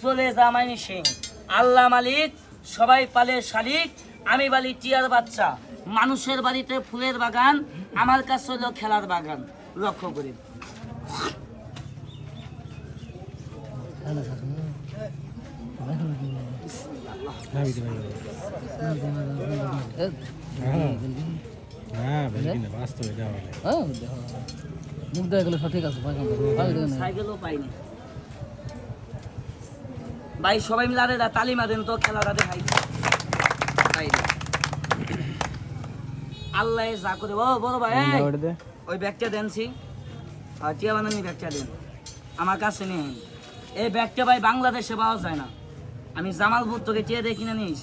চলে জামাইনি সিং। আল্লাহ মালিক সবাই পালে শালিক আমি বালি টিয়ার বাচ্চা। মানুষের বাড়িতে ফুলের বাগান আমার কাছে হলো খেলার বাগান। লক্ষ্য করি। হ্যাঁ হ্যাঁ মুখ দেওয়া গেলে সব ঠিক আছে? সাইকেলও পাইনি। ভাই সবাই মিলে আরে তালি মারেন তো খেলাটা দেখাই না। আল্লাহ যা করে। ও বড় ভাই ওই ব্যাগটা দেনছি টিয়া বানানি ব্যাগটা দেন। আমার কাছে নেই। এই ব্যাগটা ভাই বাংলাদেশে পাওয়া যায় না। আমি জামালপুর তোকে টিয়া দিয়ে কিনে নিস।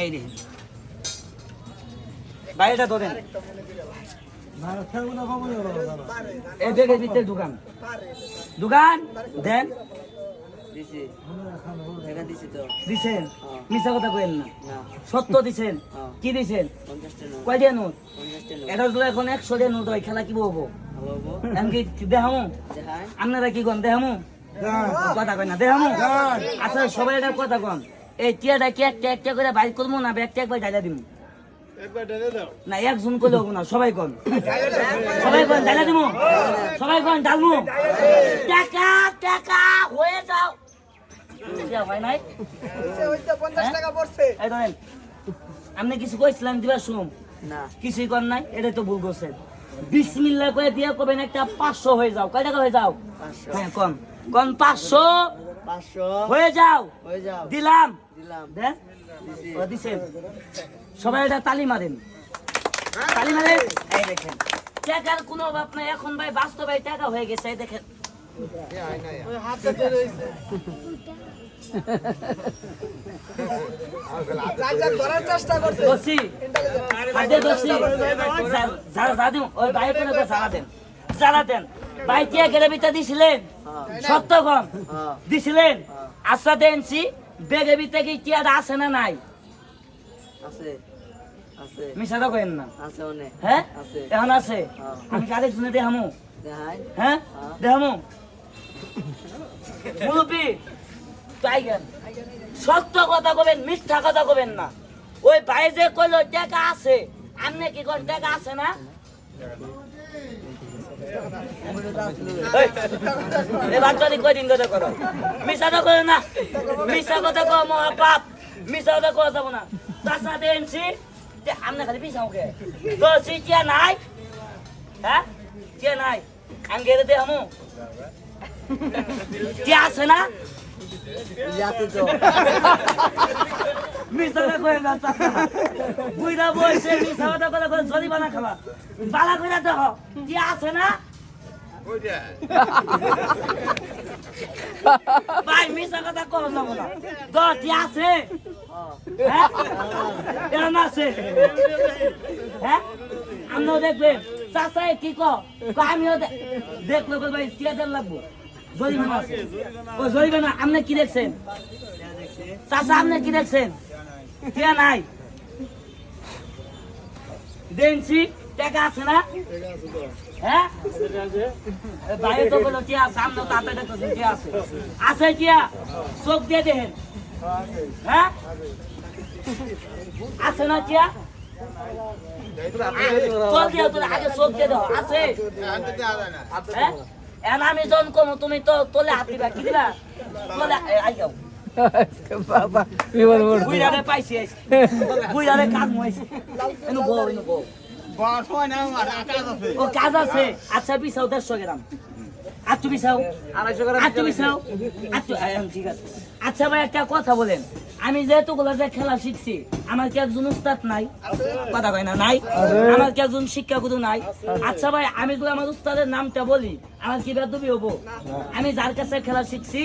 এই রে ভাই এটা ধরেন এই ব্যাগের ভিতরে দোকান। দোকান? দেন। দিছেন? মিশা কথা কইেন না। সত্য দিছেন? কি দিছেন? কয়টা নোট। এটা এখন একশো টাকা নোট হয় খেলা কি বলব? আপনারা কি কন দেখামো? কথা কয় না দেখামো? আচ্ছা সবাই এটা কথা কন। এই টিয়াটা কি একটা একটা করে বাইর করব না ব্যাগটা একবার ডাইলা দিব না একজন করলে হব না সবাই কন। সবাই কন ডাইলা দিব সবাই কন ডালমু টাকা টাকা হয়ে যাও। হয়? নাই আপনি কিছু কইছিলেন দিবার শুনুন না। কিছুই কর নাই? এটা তো ভুল করছেন। বিসমিল্লাহ করে দিয়ে কবেন একটা পাঁচশো হয়ে যাও। কয় টাকা হয়ে যাও? হ্যাঁ কন। কন পাঁচশো। পাঁচশো। হয়ে যাও। হয়ে যাও। দিলাম। দিলাম। দিছেন। সবাই এটা তালি মারেন। তালি মারেন। এই দেখেন। টাকার কোনো অভাব নাই। এখন ভাই বাস্তবে টাকা হয়ে গেছে এই দেখেন। দিন দেন। দেন। দিছিলেন? সত্য কম হ্যাঁ। দিছিলেন? আশা দেনছি বেগে বিতে কি টিয়াটা আছে না নাই? আছে আছে। মিশাটা করেন না। আছে হ্যাঁ? আছে। এখন আছে? হ্যাঁ। আমি শুনে দেখাই। হ্যাঁ? হ্যাঁ। টাইগার সত্য কথা কবেন মিথ্যা কথা কবেন না। ওই যে কইলো টাকা আছে। আপনি কি কোন টাকা আছে না? বাচ্চাটি কয়দিন কথা করো? মিশা কথা করো না। মিশা কথা কো মহাপাপ মিশা কথা কো যাব না। চাষা দেনছি যে আপনি খালি পিছাও কে তো চিটিয়া নাই? হ্যাঁ? কে নাই। গেলে দে আমু। কে আছে না? মিশাটা কয়ে না চাষা বুইরা বসে কথা কথা করে জরিমানা খাবা। বালা কইরা দেখ কে আছে না? ভাই মিশা কথা কো যাব না কে আছে? হ্যাঁ? এরম আছে। হ্যাঁ? আমরাও দেখবেন চাষা কি ক ক আমিও দে- দেখল বল ভাই টিয়া দেন লাগবো। জরিমানা আছে। ও, জরিমানা আপনি কি দেখছেন? চাষা আপনি কি দেখছেন? নাই। দেনছি টাকা আছে না? হ্যাঁ? তো আমরা তো দেখতেছি টিয়া আছে? আছে টিয়া চোখ দিয়ে দেখেন। হ্যাঁ? আছে না তোর, আগে দিয়ে হ্যাঁ? এখন আমি তুমি তো তোলে হাত দিবা, কি দিবা? তোলে আই যাও। বাবা বিপদ পড়ছে। বুইরারে পাইছি আইছি। বুইরারে কাজ মইছে এনু বউ এনু বউ ও কাজ আছে আচ্ছা গ্রাম ঠিক আছে ভাই একটা কথা বলেন আমি যেহেতু গুলো যে খেলা শিখছি আমার কি একজন উস্তাদ নাই কথা কয় না নাই আমার কি একজন শিক্ষাগুরু নাই আচ্ছা ভাই আমি যদি আমার উস্তাদের নামটা বলি আমার কি বেদবি হব আমি যার কাছে খেলা শিখছি